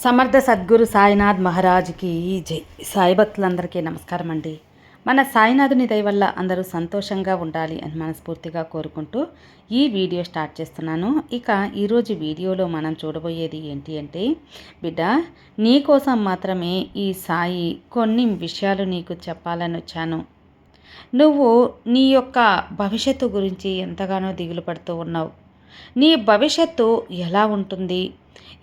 సమర్థ సద్గురు సాయినాథ్ మహారాజ్కి జై సాయి భక్తులందరికీ నమస్కారం అండి. మన సాయినాథుని దయ వల్ల అందరూ సంతోషంగా ఉండాలి అని మనస్ఫూర్తిగా కోరుకుంటూ ఈ వీడియో స్టార్ట్ చేస్తున్నాను. ఇక ఈరోజు వీడియోలో మనం చూడబోయేది ఏంటి అంటే బిడ్డ నీ కోసం మాత్రమే ఈ సాయి కొన్ని విషయాలు నీకు చెప్పాలని వచ్చాను. నువ్వు నీ యొక్క భవిష్యత్తు గురించి ఎంతగానో దిగులు పడుతూ ఉన్నావు. నీ భవిష్యత్తు ఎలా ఉంటుంది?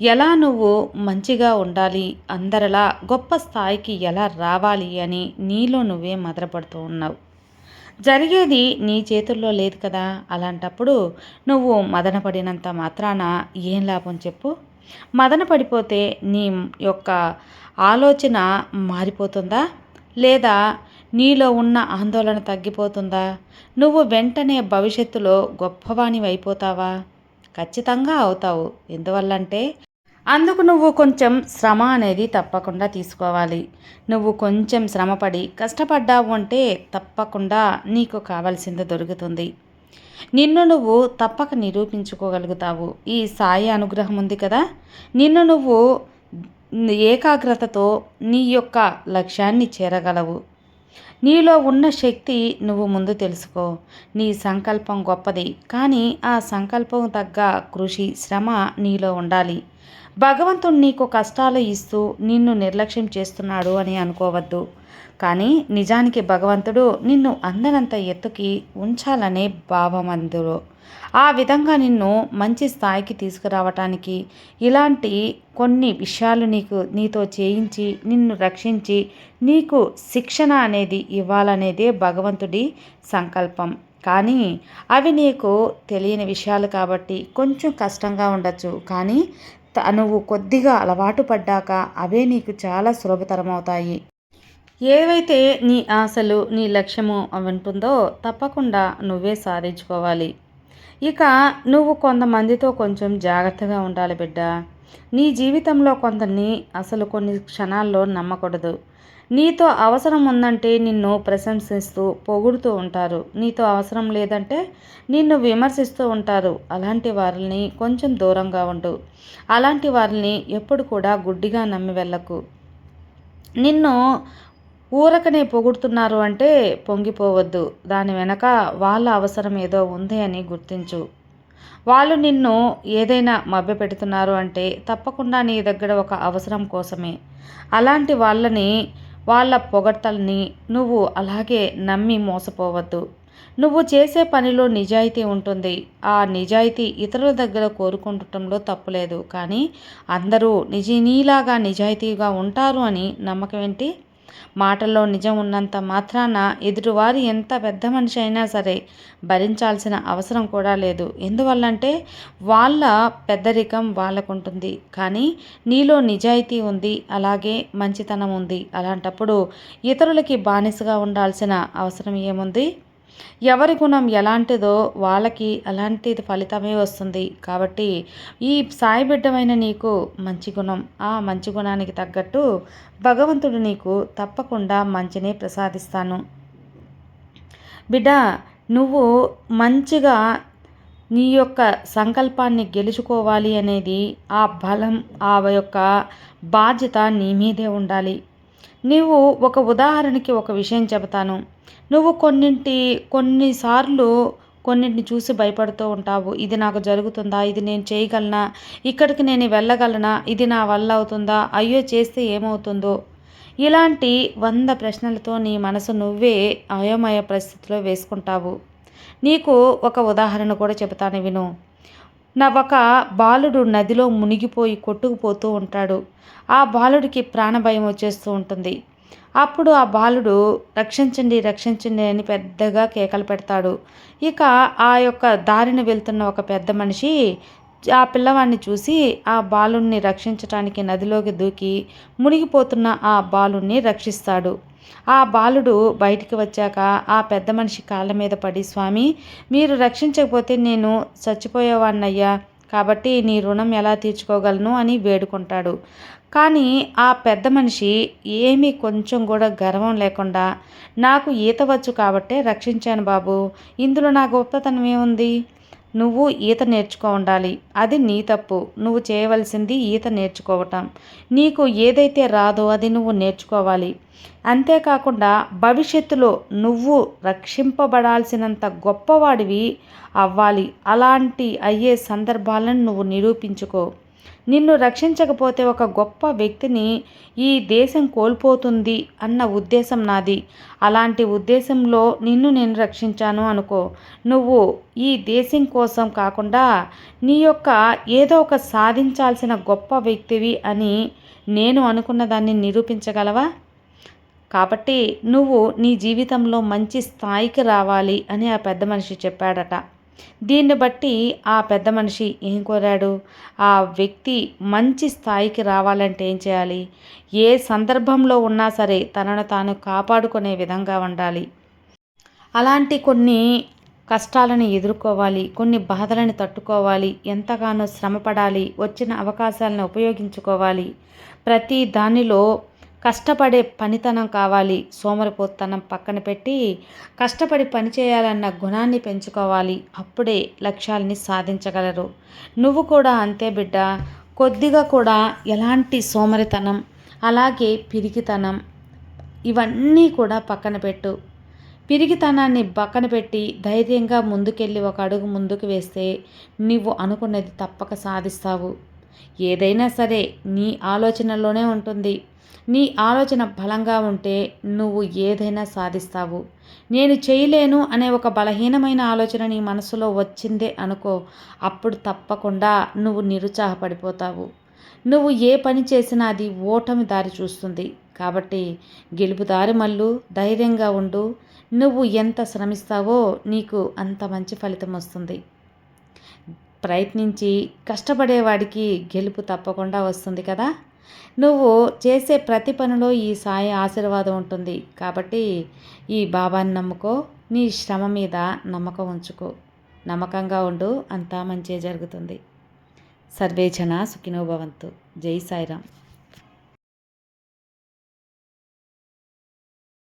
ఎలా నువ్వు మంచిగా ఉండాలి? అందరిలా గొప్ప స్థాయికి ఎలా రావాలి అని నీలో నువ్వే మదరపడుతూ ఉన్నావు. జరిగేది నీ చేతుల్లో లేదు కదా? అలాంటప్పుడు నువ్వు మదన పడినంత మాత్రాన ఏం లాభం చెప్పు? మదన పడిపోతే నీ యొక్క ఆలోచన మారిపోతుందా? లేదా నీలో ఉన్న ఆందోళన తగ్గిపోతుందా? నువ్వు వెంటనే భవిష్యత్తులో గొప్పవాణి అయిపోతావా ఖచ్చితంగా అవుతావు. ఎందువల్లంటే అందుకు నువ్వు కొంచెం శ్రమ అనేది తప్పకుండా తీసుకోవాలి. నువ్వు కొంచెం శ్రమపడి కష్టపడ్డావు అంటే తప్పకుండా నీకు కావాల్సింది దొరుకుతుంది. నిన్ను నువ్వు తప్పక నిరూపించుకోగలుగుతావు. ఈ సాయి అనుగ్రహం ఉంది కదా? నిన్ను నువ్వు ఏకాగ్రతతో నీ యొక్క లక్ష్యాన్ని చేరగలవు. నీలో ఉన్న శక్తి నువ్వు ముందు తెలుసుకో. నీ సంకల్పం గొప్పది. కానీ ఆ సంకల్పం తగ్గ కృషి శ్రమ నీలో ఉండాలి. భగవంతుడు నీకు కష్టాలు ఇస్తూ నిన్ను నిర్లక్ష్యం చేస్తున్నాడు అని అనుకోవద్దు. కానీ నిజానికి భగవంతుడు నిన్ను అందనంత ఎత్తుకి ఉంచాలనే భావం అందులో ఆ విధంగా నిన్ను మంచి స్థాయికి తీసుకురావటానికి ఇలాంటి కొన్ని విషయాలు నీకు నీతో చేయించి నిన్ను రక్షించి నీకు శిక్షణ అనేది ఇవ్వాలనేదే భగవంతుడి సంకల్పం. కానీ అవి నీకు తెలియని విషయాలు కాబట్టి కొంచెం కష్టంగా ఉండొచ్చు. కానీ నువ్వు కొద్దిగా అలవాటు పడ్డాక అవే నీకు చాలా సులభతరం అవుతాయి ఏవైతే నీ ఆశలు నీ లక్ష్యము ఉంటుందో తప్పకుండా నువ్వే సాధించుకోవాలి. ఇక నువ్వు కొంతమందితో కొంచెం జాగ్రత్తగా ఉండాలి బిడ్డ. నీ జీవితంలో కొంతని అసలు కొన్ని క్షణాల్లో నమ్మకూడదు. నీతో అవసరం ఉందంటే నిన్ను ప్రశంసిస్తూ పొగుడుతూ ఉంటారు. నీతో అవసరం లేదంటే నిన్ను విమర్శిస్తూ ఉంటారు. అలాంటి వారిని కొంచెం దూరంగా ఉండు. అలాంటి వారిని ఎప్పుడు కూడా గుడ్డిగా నమ్మి వెళ్ళకు. నిన్ను ఊరకనే పొగుడుతున్నారు అంటే పొంగిపోవద్దు. దాని వెనక వాళ్ళ అవసరం ఏదో ఉంది అని గుర్తించు. వాళ్ళు నిన్ను ఏదైనా మభ్య పెడుతున్నారు అంటే తప్పకుండా నీ దగ్గర ఒక అవసరం కోసమే. అలాంటి వాళ్ళని వాళ్ళ పొగడ్తల్ని నువ్వు అలాగే నమ్మి మోసపోవద్దు. నువ్వు చేసే పనిలో నిజాయితీ ఉంటుంది. ఆ నిజాయితీ ఇతరుల దగ్గర కోరుకుంటటంలో తప్పులేదు. కానీ అందరూ నిజ నీలాగా నిజాయితీగా ఉంటారు అని నమ్మకం ఏంటి? మాటల్లో నిజం ఉన్నంత మాత్రాన ఎదుటివారి ఎంత పెద్ద మనిషి అయినా సరే భరించాల్సిన అవసరం కూడా లేదు. ఎందువల్లంటే వాళ్ళ పెద్దరికం వాళ్ళకుంటుంది. కానీ నీలో నిజాయితీ ఉంది అలాగే మంచితనం ఉంది. అలాంటప్పుడు ఇతరులకి బానిసగా ఉండాల్సిన అవసరం ఏముంది? ఎవరి గుణం ఎలాంటిదో వాళ్ళకి అలాంటి ఫలితమే వస్తుంది. కాబట్టి ఈ సాయి బిడ్డమైన నీకు మంచి గుణం. ఆ మంచి గుణానికి తగ్గట్టు భగవంతుడు నీకు తప్పకుండా మంచిని ప్రసాదిస్తాను. బిడ్డ నువ్వు మంచిగా నీ యొక్క సంకల్పాన్ని గెలుచుకోవాలి అనేది ఆ బలం ఆ యొక్క బాధ్యత నీ మీదే ఉండాలి. నీవు ఒక ఉదాహరణకి ఒక విషయం చెబుతాను. నువ్వు కొన్నింటి కొన్నిసార్లు కొన్నింటిని చూసి భయపడుతూ ఉంటావు. ఇది నాకు జరుగుతుందా? ఇది నేను చేయగలనా? ఇక్కడికి నేను వెళ్ళగలనా? ఇది నా వల్ల అవుతుందా? అయ్యో చేస్తే ఏమవుతుందో? ఇలాంటి వంద ప్రశ్నలతో నీ మనసు నువ్వే అయోమయ పరిస్థితిలో వేసుకుంటావు. నీకు ఒక ఉదాహరణ కూడా చెబుతాను విను. నా ఒక బాలుడు నదిలో మునిగిపోయి కొట్టుకుపోతూ ఉంటాడు. ఆ బాలుడికి ప్రాణభయం వచ్చేస్తూ ఉంటుంది. అప్పుడు ఆ బాలుడు రక్షించండి రక్షించండి అని పెద్దగా కేకలు పెడతాడు. ఇక ఆ యొక్క దారిన వెళ్తున్న ఒక పెద్ద మనిషి ఆ పిల్లవాడిని చూసి ఆ బాలుణ్ణి రక్షించటానికి నదిలోకి దూకి మునిగిపోతున్న ఆ బాలుణ్ణి రక్షిస్తాడు. ఆ బాలుడు బయటికి వచ్చాక ఆ పెద్ద మనిషి కాళ్ళ మీద పడి స్వామి మీరు రక్షించకపోతే నేను చచ్చిపోయేవాడినయ్యా కాబట్టి నీ రుణం ఎలా తీర్చుకోగలను? అని వేడుకుంటాడు. కానీ ఆ పెద్ద మనిషి ఏమీ కొంచెం కూడా గర్వం లేకుండా నాకు ఈత వచ్చు కాబట్టే రక్షించాను బాబు ఇందులో నా గొప్పతనం ఏముంది? నువ్వు ఈత నేర్చుకో ఉండాలి. అది నీ తప్పు. నువ్వు చేయవలసింది ఈత నేర్చుకోవటం. నీకు ఏదైతే రాదో అది నువ్వు నేర్చుకోవాలి. అంతేకాకుండా భవిష్యత్తులో నువ్వు రక్షింపబడాల్సినంత గొప్పవాడివి అవ్వాలి. అలాంటి అయ్యే సందర్భాలను నువ్వు నిరూపించుకో. నిన్ను రక్షించకపోతే ఒక గొప్ప వ్యక్తిని ఈ దేశం కోల్పోతుంది అన్న ఉద్దేశం నాది. అలాంటి ఉద్దేశంలో నిన్ను నేను రక్షించాను అనుకో. నువ్వు ఈ దేశం కోసం కాకుండా నీ యొక్క ఏదో ఒక సాధించాల్సిన గొప్ప వ్యక్తివి అని నేను అనుకున్న దాన్ని నిరూపించగలవా? కాబట్టి నువ్వు నీ జీవితంలో మంచి స్థాయికి రావాలి అని ఆ పెద్ద మనిషి చెప్పాడట. దీన్ని బట్టి ఆ పెద్ద మనిషి ఏం కోరాడు? ఆ వ్యక్తి మంచి స్థాయికి రావాలంటే ఏం చేయాలి? ఏ సందర్భంలో ఉన్నా సరే తనను తాను కాపాడుకునే విధంగా ఉండాలి. అలాంటి కొన్ని కష్టాలను ఎదుర్కోవాలి కొన్ని బాధలను తట్టుకోవాలి ఎంతగానో శ్రమపడాలి వచ్చిన అవకాశాలను ఉపయోగించుకోవాలి. ప్రతి దానిలో కష్టపడే పనితనం కావాలి. సోమరిపోతనం పక్కన పెట్టి కష్టపడి పని చేయాలన్న గుణాన్ని పెంచుకోవాలి. అప్పుడే లక్ష్యాలని సాధించగలరు. నువ్వు కూడా అంతే బిడ్డ. కొద్దిగా కూడా ఎలాంటి సోమరితనం అలాగే పిరికితనం ఇవన్నీ కూడా పక్కన పెట్టు. పిరిగితనాన్ని పక్కన పెట్టి ధైర్యంగా ముందుకెళ్ళి ఒక అడుగు ముందుకు వేస్తే నువ్వు అనుకున్నది తప్పక సాధిస్తావు. ఏదైనా సరే నీ ఆలోచనలోనే ఉంటుంది. నీ ఆలోచన బలంగా ఉంటే నువ్వు ఏదైనా సాధిస్తావు. నేను చేయలేను అనే ఒక బలహీనమైన ఆలోచన నీ మనసులో వచ్చిందే అనుకో అప్పుడు తప్పకుండా నువ్వు నిరుత్సాహపడిపోతావు. నువ్వు ఏ పని చేసినా అది ఓటమి దారి చూస్తుంది. కాబట్టి గెలుపు దారి మళ్ళు ధైర్యంగా ఉండు. నువ్వు ఎంత శ్రమిస్తావో నీకు అంత మంచి ఫలితం వస్తుంది. ప్రయత్నించి కష్టపడేవాడికి గెలుపు తప్పకుండా వస్తుంది కదా? నువ్వు చేసే ప్రతి పనిలో ఈ సాయి ఆశీర్వాదం ఉంటుంది. కాబట్టి ఈ బాబాని నమ్ముకో నీ శ్రమ మీద నమ్మకం ఉంచుకో. నమ్మకంగా ఉండు అంతా మంచి జరుగుతుంది. సర్వేచన సుఖినోభవంతు జై సాయిరామ్.